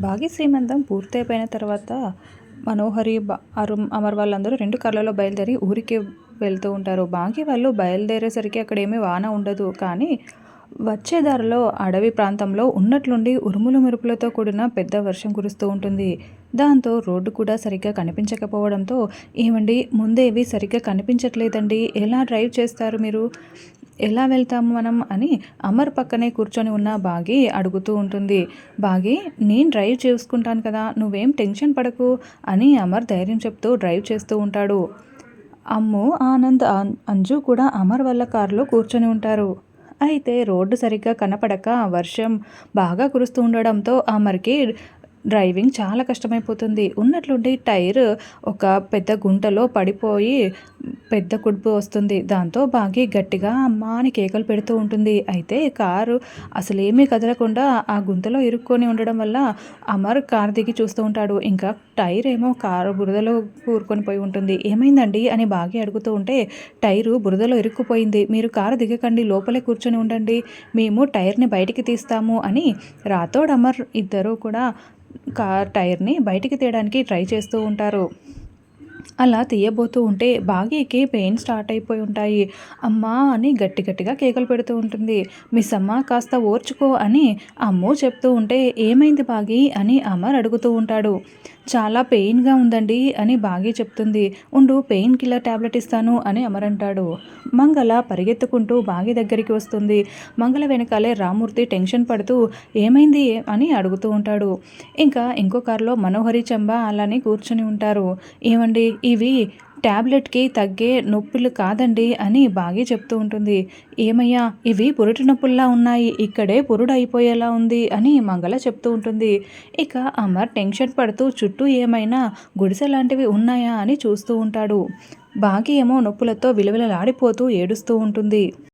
భాగ్య శ్రీమంతం పూర్తయిపోయిన తర్వాత మనోహరి అరుమ్ అమర్ వాళ్ళందరూ రెండు కార్లలో బయలుదేరి ఊరికి వెళ్తూ ఉంటారు. భాగ్య వాళ్ళు బయలుదేరేసరికి అక్కడ ఏమీ వాన ఉండదు. కానీ వచ్చే దారిలో అడవి ప్రాంతంలో ఉన్నట్లుండి ఉరుములు మెరుపులతో కూడిన పెద్ద వర్షం కురుస్తూ ఉంటుంది. దాంతో రోడ్డు కూడా సరిగ్గా కనిపించకపోవడంతో ఏమండి ముందేవి సరిగ్గా కనిపించట్లేదండి. ఎలా డ్రైవ్ చేస్తారు మీరు? ఎలా వెళ్తాము మనం అని అమర్ పక్కనే కూర్చొని ఉన్న బాగి అడుగుతూ ఉంటుంది. బాగి నేను డ్రైవ్ చేసుకుంటాను కదా నువ్వేం టెన్షన్ పడకు అని అమర్ ధైర్యం చెప్తూ డ్రైవ్ చేస్తూ ఉంటాడు. అమ్ము ఆనంద్ అంజు కూడా అమర్ వల్ల కారులో కూర్చొని ఉంటారు. అయితే రోడ్డు సరిగ్గా కనపడక వర్షం బాగా కురుస్తూ ఉండడంతో అమర్కి డ్రైవింగ్ చాలా కష్టమైపోతుంది. ఉన్నట్లుండి టైర్ ఒక పెద్ద గుంటలో పడిపోయి పెద్ద కుడుపు వస్తుంది. దాంతో బాగి గట్టిగా అమ్మ అని కేకలు పెడుతూ ఉంటుంది. అయితే కారు అసలేమీ కదలకుండా ఆ గుంతలో ఇరుక్కొని ఉండడం వల్ల అమర్ కారు దిగి చూస్తూ ఉంటాడు. ఇంకా టైర్ ఏమో కారు బురదలో కూరుకొని పోయి ఉంటుంది. ఏమైందండి? అని బాగి అడుగుతూ ఉంటే టైరు బురదలో ఇరుక్కుపోయింది. మీరు కారు దిగకండి లోపలే కూర్చొని ఉండండి. మేము టైర్ని బయటికి తీస్తాము అని రాథోడ్ అమర్ ఇద్దరూ కూడా కార్ టైర్ని బయటికి తీయడానికి ట్రై చేస్తూ ఉంటారు. అలా తీయబోతూ ఉంటే బాగీకి పెయిన్ స్టార్ట్ అయిపోయి ఉంటాయి. అమ్మా అని గట్టి గట్టిగా కేకలు పెడుతూ ఉంటుంది. మిస్ అమ్మ కాస్త ఓర్చుకో అని అమ్ము చెప్తూ ఉంటే ఏమైంది బాగి అని అమర్ అడుగుతూ ఉంటాడు. చాలా పెయిన్గా ఉందండి అని బాగి చెప్తుంది. ఉండు పెయిన్ కిల్లర్ ట్యాబ్లెట్ ఇస్తాను అని అమర్ అంటాడు. మంగళ పరిగెత్తుకుంటూ బాగి దగ్గరికి వస్తుంది. మంగళ వెనకాలే రామూర్తి టెన్షన్ పడుతూ ఏమైంది? అని అడుగుతూ ఉంటాడు. ఇంకా ఇంకో కారులో మనోహరి చంబ అలానే కూర్చొని ఉంటారు. ఏమండి ఇవి ట్యాబ్లెట్కి తగ్గే నొప్పులు కాదండి అని బాగా చెప్తూ ఉంటుంది. ఏమయ్యా ఇవి పురుటి నొప్పుల్లా ఉన్నాయి ఇక్కడే పురుడు అయిపోయేలా ఉంది అని మంగళ చెప్తూ ఉంటుంది. ఇక అమర్ టెన్షన్ పడుతూ చుట్టూ ఏమైనా గుడిసె లాంటివి ఉన్నాయా అని చూస్తూ ఉంటాడు. బాగి ఏమో నొప్పులతో విలువలలాడిపోతూ ఏడుస్తూ ఉంటుంది.